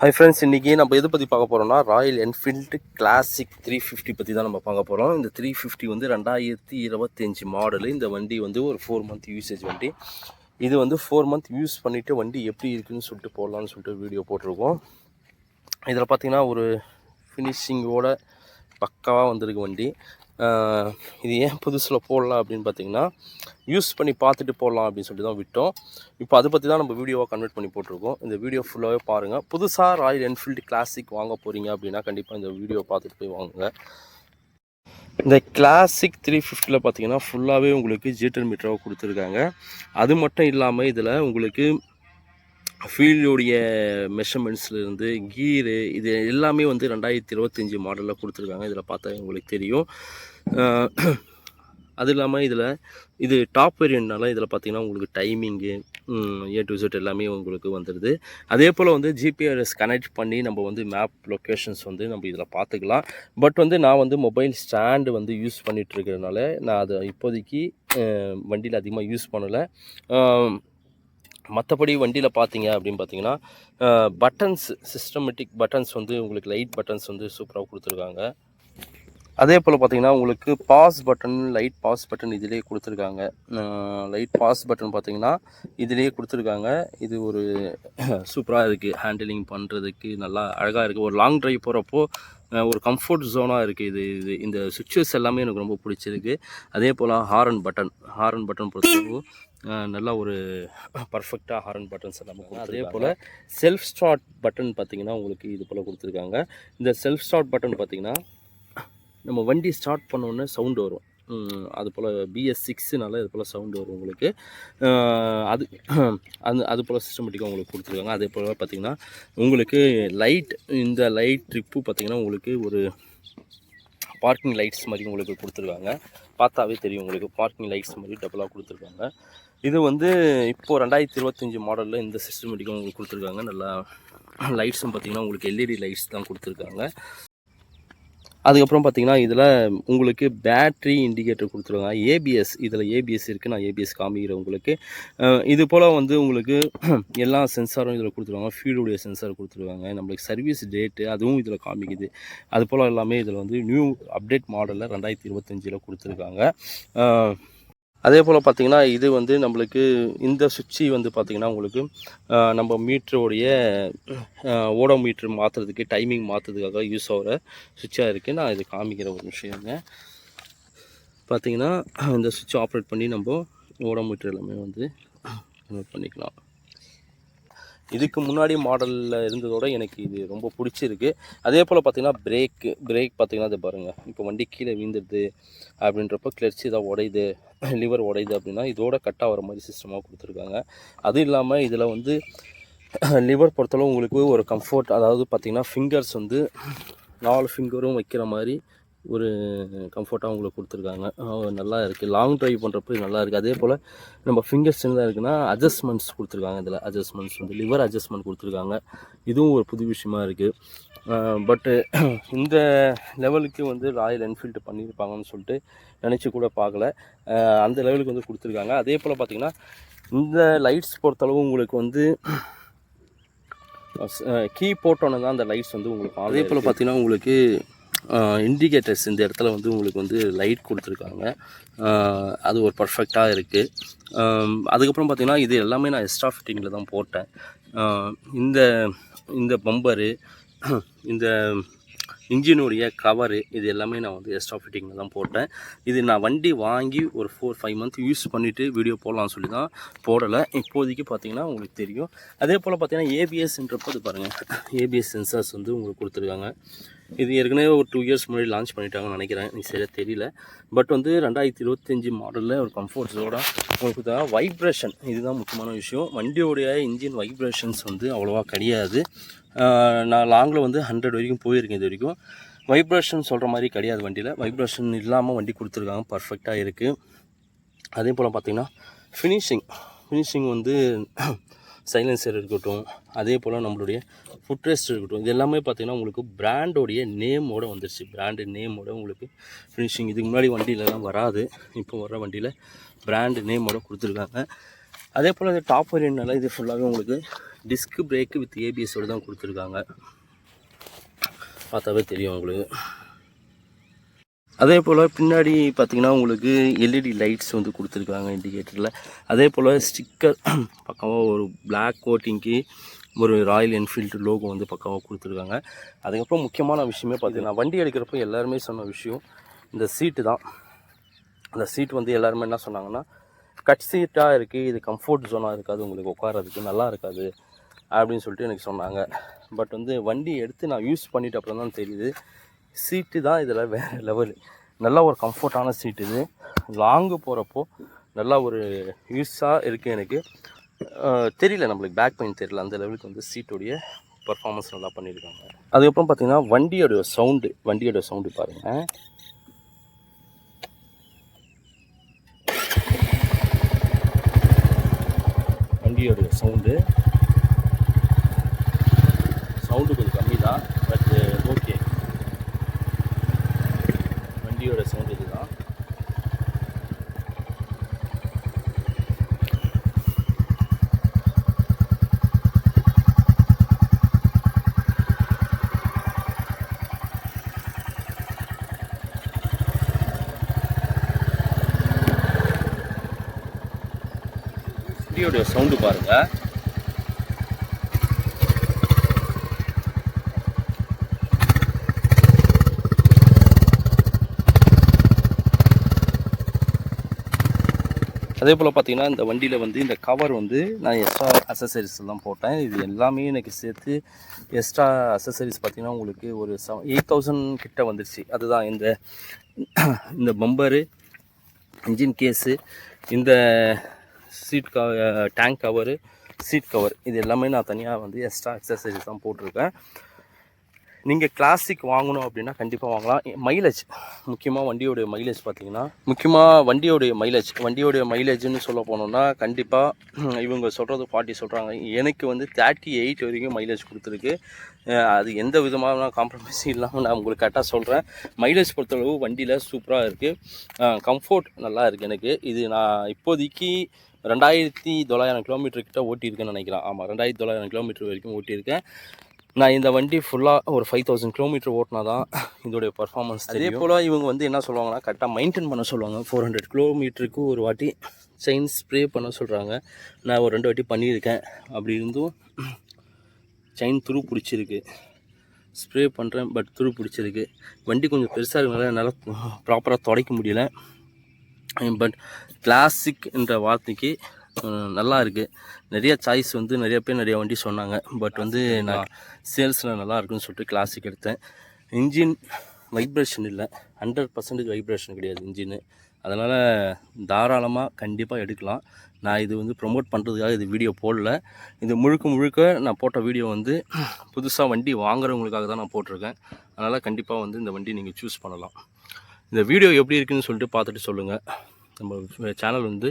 Hi friends இன்றைக்கி நம்ம எதை பற்றி பார்க்க போகிறோம்னா Royal Enfield classic three fifty பற்றி தான் நம்ம பார்க்க போகிறோம் இந்த த்ரீ ஃபிஃப்டி வந்து ரெண்டாயிரத்தி இருபத்தஞ்சி மாடலு இந்த வண்டி வந்து ஒரு ஃபோர் மந்த் யூசேஜ் வண்டி. இது வந்து ஃபோர் மந்த் யூஸ் பண்ணிவிட்டு வண்டி எப்படி இருக்குதுன்னு சொல்லிட்டு போடலான்னு சொல்லிட்டு வீடியோ போட்டிருக்கோம். இதில் பார்த்தீங்கன்னா ஒரு ஃபினிஷிங்கோட பக்காவாக வந்திருக்கு வண்டி. இது ஏன் புதுசில் போடலாம் அப்படின்னு பார்த்தீங்கன்னா யூஸ் பண்ணி பார்த்துட்டு போடலாம் அப்படின்னு சொல்லி தான் விட்டோம். இப்போ அதை பற்றி தான் நம்ம வீடியோவாக கன்வெர்ட் பண்ணி போட்டிருக்கோம். இந்த வீடியோ ஃபுல்லாகவே பாருங்கள் புதுசாக ராயல் என்ஃபீல்டு கிளாசிக் வாங்க போகிறீங்க அப்படின்னா கண்டிப்பாக இந்த வீடியோ பார்த்துட்டு போய் வாங்குங்க. இந்த கிளாசிக் த்ரீ ஃபிஃப்டியில் பார்த்தீங்கன்னா ஃபுல்லாகவே உங்களுக்கு ஜீட்டர் மீட்டராக கொடுத்துருக்காங்க. அது மட்டும் இல்லாமல் இதில் உங்களுக்கு ஃபீல்டுடைய மெஷர்மெண்ட்ஸ்லேருந்து கீரு இது எல்லாமே வந்து ரெண்டாயிரத்தி இருபத்தஞ்சி மாடலில் கொடுத்துருக்காங்க. இதில் பார்த்தா உங்களுக்கு தெரியும். அது இல்லாமல் இதில் இது டாப் வேரியன்ட்னால இதில் பார்த்தீங்கன்னா உங்களுக்கு டைமிங்கு ஏ டு Z எல்லாமே உங்களுக்கு வந்துடுது அதே போல் வந்து ஜிபிஆர்எஸ் கனெக்ட் பண்ணி நம்ம வந்து மேப் லொக்கேஷன்ஸ் வந்து நம்ம இதில் பார்த்துக்கலாம். பட் வந்து நான் வந்து மொபைல் ஸ்டாண்டு வந்து யூஸ் பண்ணிட்டு இருக்கிறதுனால நான் அதை இப்போதைக்கு வண்டியில் அதிகமாக யூஸ் பண்ணலை. மற்றபடி வண்டியில் பார்த்தீங்க அப்படின்னு பார்த்தீங்கன்னா பட்டன்ஸ் சிஸ்டமேட்டிக் பட்டன்ஸ் வந்து உங்களுக்கு லைட் பட்டன்ஸ் வந்து சூப்பராக கொடுத்துருக்காங்க. அதே போல் பார்த்தீங்கன்னா உங்களுக்கு pass button light pass button இதிலே கொடுத்துருக்காங்க. லைட் பாஸ் பட்டன் பார்த்தீங்கன்னா இதிலே கொடுத்துருக்காங்க. இது ஒரு சூப்பராக இருக்குது ஹேண்டிலிங் பண்ணுறதுக்கு நல்லா அழகாக இருக்குது ஒரு லாங் டிரைவ் போகிறப்போ ஒரு கம்ஃபர்ட் ஜோனாக இருக்குது இது இது. இந்த சுவிட்சஸ் எல்லாமே எனக்கு ரொம்ப பிடிச்சிருக்கு. அதே போல் ஹாரன் பட்டன் ஹாரன் பட்டன் பொறுத்தவரைக்கும் நல்லா ஒரு பர்ஃபெக்டாக ஹாரன் பட்டன்ஸ் எல்லாமே. அதே போல் செல்ஃப் ஸ்டார்ட் பட்டன் பார்த்தீங்கன்னா உங்களுக்கு இது போல் கொடுத்துருக்காங்க. இந்த செல்ஃப் ஸ்டார்ட் பட்டன் பார்த்தீங்கன்னா நம்ம வண்டி ஸ்டார்ட் பண்ணோன்னே சவுண்டு வரும். அது போல் பிஎஸ் சிக்ஸுனால இது போல் சவுண்டு வரும் உங்களுக்கு. அது அது அது போல் சிஸ்டமேட்டிக்காக உங்களுக்கு கொடுத்துருக்காங்க. அதே போல் பார்த்தீங்கன்னா உங்களுக்கு லைட் இந்த லைட் ட்ரிப்பு பார்த்தீங்கன்னா உங்களுக்கு ஒரு பார்க்கிங் லைட்ஸ் மாதிரி உங்களுக்கு கொடுத்துருக்காங்க. பார்த்தாவே தெரியும் உங்களுக்கு பார்க்கிங் லைட்ஸ் மாதிரி டபுளாக கொடுத்துருக்காங்க. இது வந்து இப்போது ரெண்டாயிரத்தி இருபத்தஞ்சி மாடலில் இந்த சிஸ்டமேட்டிக்காக உங்களுக்கு கொடுத்துருக்காங்க. நல்லா லைட்ஸும் பார்த்தீங்கன்னா உங்களுக்கு எல்இடி லைட்ஸ் தான் கொடுத்துருக்காங்க. அதுக்கப்புறம் பார்த்தீங்கன்னா இதில் உங்களுக்கு பேட்ரி இண்டிகேட்டர் கொடுத்துருவாங்க ஏபிஎஸ் இதில் ஏபிஎஸ் இருக்குது நான் ஏபிஎஸ் காமிக்கிறேன் உங்களுக்கு. இது போல் வந்து உங்களுக்கு எல்லா சென்சாரும் இதில் கொடுத்துருவாங்க ஃபீல்டுடைய சென்சார் கொடுத்துருவாங்க நம்மளுக்கு சர்வீஸ் டேட்டு அதுவும் இதில் காமிக்குது. அது போல் எல்லாமே இதில் வந்து நியூ அப்டேட் மாடலில் ரெண்டாயிரத்தி இருபத்தஞ்சில் கொடுத்துருக்காங்க. அதே போல் பார்த்தீங்கன்னா இது வந்து நம்மளுக்கு இந்த சுவிட்சி வந்து பார்த்திங்கன்னா உங்களுக்கு நம்ம மீட்டருடைய ஓடோ மீட்ரு மாற்றுறதுக்கு டைமிங் மாற்றுறதுக்காக யூஸ் ஆகிற சுவிட்சாக இருக்குது நான் இது காமிக்கிற ஒரு விஷயங்க. பார்த்திங்கன்னா இந்த சுவிட்ச் ஆப்ரேட் பண்ணி நம்ம ஓடோ மீட்டர் எல்லாமே வந்து பண்ணிக்கலாம். இதுக்கு முன்னாடி மாடலில் இருந்ததோட எனக்கு இது ரொம்ப பிடிச்சிருக்கு. அதே போல் பார்த்தீங்கன்னா பிரேக்கு பிரேக் பார்த்தீங்கன்னா இது பாருங்கள் இப்போ வண்டி கீழே வீந்துடுது அப்படின்றப்ப கிளர்ச்சி இதாக உடையுது லிவர் உடையுது அப்படின்னா இதோட கட் ஆகிற மாதிரி சிஸ்டமாக கொடுத்துருக்காங்க. அதுவும் இல்லாமல் இதில் வந்து லிவர் பொறுத்தளவு உங்களுக்கு ஒரு கம்ஃபர்ட் அதாவது பார்த்திங்கன்னா ஃபிங்கர்ஸ் வந்து நாலு ஃபிங்கரும் வைக்கிற மாதிரி ஒரு கம்ஃபர்ட்டாக உங்களுக்கு கொடுத்துருக்காங்க. நல்லா இருக்குது லாங் ட்ரைவ் பண்ணுறப்ப நல்லா இருக்குது அதே போல் நம்ம ஃபிங்கர்ஸ் சின்னதாக இருக்குன்னா அட்ஜஸ்ட்மெண்ட்ஸ் கொடுத்துருக்காங்க இதில். அட்ஜஸ்ட்மெண்ட்ஸ் வந்து லிவர் அட்ஜஸ்ட்மெண்ட் கொடுத்துருக்காங்க. இதுவும் ஒரு புது விஷயமா இருக்குது பட்டு இந்த லெவலுக்கு வந்து ராயல் என்ஃபீல்டு பண்ணியிருப்பாங்கன்னு சொல்லிட்டு நினச்சி கூட பார்க்கல. அந்த லெவலுக்கு வந்து கொடுத்துருக்காங்க. அதே போல் பார்த்தீங்கன்னா இந்த லைட்ஸ் பொறுத்தளவு உங்களுக்கு வந்து கீ போட்டோன்னே தான் அந்த லைட்ஸ் வந்து உங்களுக்கு அதே போல் பார்த்தீங்கன்னா உங்களுக்கு இண்டிகேட்டர்ஸ் இந்த இடத்துல வந்து உங்களுக்கு வந்து லைட் கொடுத்துருக்காங்க. அது ஒரு பர்ஃபெக்டாக இருக்குது அதுக்கப்புறம் பார்த்திங்கன்னா இது எல்லாமே நான் எக்ஸ்ட்ரா ஃபிட்டிங்கில் தான் போட்டேன். இந்த இந்த பம்பரு இந்த இன்ஜினுடைய கவரு இது எல்லாமே நான் வந்து எக்ஸ்ட்ரா ஃபிட்டிங்கில் தான் போட்டேன். இது நான் வண்டி வாங்கி ஒரு ஃபோர் ஃபைவ் மந்த் யூஸ் பண்ணிவிட்டு வீடியோ போடலாம்னு சொல்லி தான் போடலை. இப்போதைக்கு பார்த்தீங்கன்னா உங்களுக்கு தெரியும். அதே போல் பார்த்தீங்கன்னா ஏபிஎஸ்ன்றப்போ அது பாருங்கள் ஏபிஎஸ் சென்சார்ஸ் வந்து உங்களுக்கு கொடுத்துருக்காங்க. இது ஏற்கனவே ஒரு டூ இயர்ஸ் முன்னாடி லான்ச் பண்ணிட்டாங்கன்னு நினைக்கிறேன். எனக்கு சரியாக தெரியல. பட் வந்து ரெண்டாயிரத்தி இருபத்தஞ்சி மாடலில் ஒரு கம்ஃபர்ட்ஸோட உங்களுக்கு தான் வைப்ரேஷன் இதுதான் முக்கியமான விஷயம். வண்டியோடைய இன்ஜின் வைப்ரேஷன்ஸ் வந்து அவ்வளோவா கிடையாது. நான் லாங்கில் வந்து ஹண்ட்ரட் வரைக்கும் போயிருக்கேன் இது வரைக்கும். வைப்ரேஷன் சொல்கிற மாதிரி கிடையாது வண்டியில். வைப்ரேஷன் இல்லாமல் வண்டி கொடுத்துருக்காங்க. பர்ஃபெக்டாக இருக்குது அதே போல் பார்த்திங்கன்னா ஃபினிஷிங் ஃபினிஷிங் வந்து சைலன்சர் இருக்கட்டும் அதே போல் நம்மளுடைய ஃபுட்ரெஸ்ட் இருக்கட்டும் இது எல்லாமே பார்த்தீங்கன்னா உங்களுக்கு பிராண்டோடைய நேமோட வந்துருச்சு. பிராண்டு நேமோட உங்களுக்கு ஃபினிஷிங் இதுக்கு முன்னாடி வண்டியிலலாம் வராது. இப்போ வர வண்டியில் பிராண்டு நேமோட கொடுத்துருக்காங்க. அதே போல் இது டாப் வேரியன்ட்னால இது ஃபுல்லாகவே உங்களுக்கு டிஸ்க் பிரேக்கு வித் ஏபிஎஸோடு தான் கொடுத்துருக்காங்க. பார்த்தாவே தெரியும் உங்களுக்கு. அதே போல் பின்னாடி பார்த்திங்கன்னா உங்களுக்கு எல்இடி லைட்ஸ் வந்து கொடுத்துருக்காங்க இண்டிகேட்டரில் அதே போல் ஸ்டிக்கர் பக்கமாக ஒரு பிளாக் கோட்டிங்க்கு ஒரு ராயல் என்ஃபீல்டு லோகோ வந்து பக்கமாக கொடுத்துருக்காங்க. அதுக்கப்புறம் முக்கியமான விஷயமே பார்த்திங்கன்னா வண்டி எடுக்கிறப்போ எல்லாருமே சொன்ன விஷயம் இந்த சீட்டு தான். அந்த சீட் வந்து எல்லாருமே என்ன சொன்னாங்கன்னா கட் சீட்டாக இருக்குது இது கம்ஃபர்ட் ஜோனாக இருக்காது உங்களுக்கு உட்காரதுக்கு நல்லா இருக்காது அப்படின்னு சொல்லிட்டு எனக்கு சொன்னாங்க. பட் வந்து வண்டி எடுத்து நான் யூஸ் பண்ணிட்ட அப்புறம் தான் தெரியுது. சீட்டு தான் இதில் வேறு லெவல் நல்லா ஒரு கம்ஃபர்டான சீட் இது. லாங்கு போகிறப்போ நல்லா ஒரு யூஸாக இருக்குது எனக்கு. தெரியல நம்மளுக்கு பேக் பெயின் தெரியல. அந்த லெவலுக்கு வந்து சீட்டுடைய பர்ஃபார்மன்ஸ் நல்லா பண்ணியிருக்காங்க அதுக்கப்புறம் பார்த்திங்கன்னா வண்டியோடைய சவுண்டு வண்டியோட சவுண்டு பாருங்கள் வண்டியோடைய சவுண்டு சவுண்டு கொஞ்சம் கம்மி தான் பட் ஓகே வண்டியோட சவுண்ட் இதுதான் வண்டியோடைய சவுண்டு பாருங்க. அதே போல் பார்த்தீங்கன்னா இந்த வண்டியில் வந்து இந்த கவர் வந்து நான் எக்ஸ்ட்ரா அசசரிஸ் தான் போட்டேன். இது எல்லாமே எனக்கு சேர்த்து எக்ஸ்ட்ரா அசசரிஸ் பார்த்தீங்கன்னா உங்களுக்கு ஒரு செவ எயிட் தௌசண்ட் கிட்ட வந்துருச்சு. அதுதான் இந்த இந்த பம்பரு இன்ஜின் கேஸு இந்த சீட் க டேங்க் கவரு சீட் கவர் இது எல்லாமே நான் தனியாக வந்து எக்ஸ்ட்ரா எக்ஸசைஸ் தான் போட்டிருக்கேன். நீங்கள் கிளாசிக் வாங்கணும் அப்படின்னா கண்டிப்பாக வாங்கலாம். மைலேஜ் முக்கியமாக வண்டியோடைய மைலேஜ் பார்த்தீங்கன்னா முக்கியமாக வண்டியோடைய மைலேஜ் வண்டியோடைய மைலேஜ்னு சொல்ல போனோம்னா கண்டிப்பாக இவங்க சொல்கிறது ஃபார்ட்டி சொல்கிறாங்க எனக்கு வந்து தேர்ட்டி எயிட் வரைக்கும் மைலேஜ் கொடுத்துருக்கு. அது எந்த விதமான காம்ப்ரமைஸ் இல்லாமல் நான் உங்களுக்கு கரெக்டாக சொல்கிறேன் மைலேஜ் பொறுத்தளவு வண்டியில் சூப்பராக இருக்குது கம்ஃபோர்ட் நல்லா இருக்குது எனக்கு. இது நான் இப்போதைக்கு ரெண்டாயிரத்தி தொள்ளாயிரம் கிலோமீட்டர் கிட்ட ஓட்டியிருக்கேன்னு நினைக்கிறேன். ஆமாம் ரெண்டாயிரத்தி தொள்ளாயிரம் கிலோமீட்டர் வரைக்கும் ஓட்டியிருக்கேன். நான் இந்த வண்டி ஃபுல்லாக ஒரு ஃபைவ் தௌசண்ட் கிலோமீட்டர் ஓட்டினா தான் இதோடைய பர்ஃபார்மன்ஸ் அதே போல் இவங்க வந்து என்ன சொல்லுவாங்கன்னா கரெக்டாக மெயின்டைன் பண்ண சொல்லுவாங்க. ஃபோர் ஹண்ட்ரட் கிலோமீட்டருக்கு ஒரு வாட்டி செயின் ஸ்ப்ரே பண்ண சொல்கிறாங்க நான் ஒரு ரெண்டு வாட்டி பண்ணியிருக்கேன். அப்படி இருந்தும் செயின் துரு பிடிச்சிருக்கு. ஸ்ப்ரே பண்ணுறேன் பட் துரு பிடிச்சிருக்கு. வண்டி கொஞ்சம் பெருசாக இருக்கனால என்னால் ப்ராப்பராக துடைக்க முடியல. பட் கிளாசிக் என்ற வார்த்தைக்கு நல்லா இருக்குது நிறைய சாய்ஸ் வந்து நிறைய பேர் நிறைய வண்டி சொன்னாங்க. பட் வந்து நான் சேல்ஸில் நல்லா இருக்குன்னு சொல்லிட்டு கிளாசிக் எடுத்தேன். இன்ஜின் வைப்ரேஷன் இல்லை. ஹண்ட்ரட் பர்சன்டேஜ் வைப்ரேஷன் கிடையாது இன்ஜினு அதனால் தாராளமாக கண்டிப்பாக எடுக்கலாம். நான் இது வந்து ப்ரொமோட் பண்ணுறதுக்காக இது வீடியோ போடல. இது முழுக்க முழுக்க நான் போட்ட வீடியோ வந்து புதுசாக வண்டி வாங்குறவங்களுக்காக தான் நான் போட்டிருக்கேன். அதனால் கண்டிப்பாக வந்து இந்த வண்டி நீங்கள் சூஸ் பண்ணலாம். இந்த வீடியோ எப்படி இருக்குதுன்னு சொல்லிட்டு பார்த்துட்டு சொல்லுங்கள் நம்ம சேனல் வந்து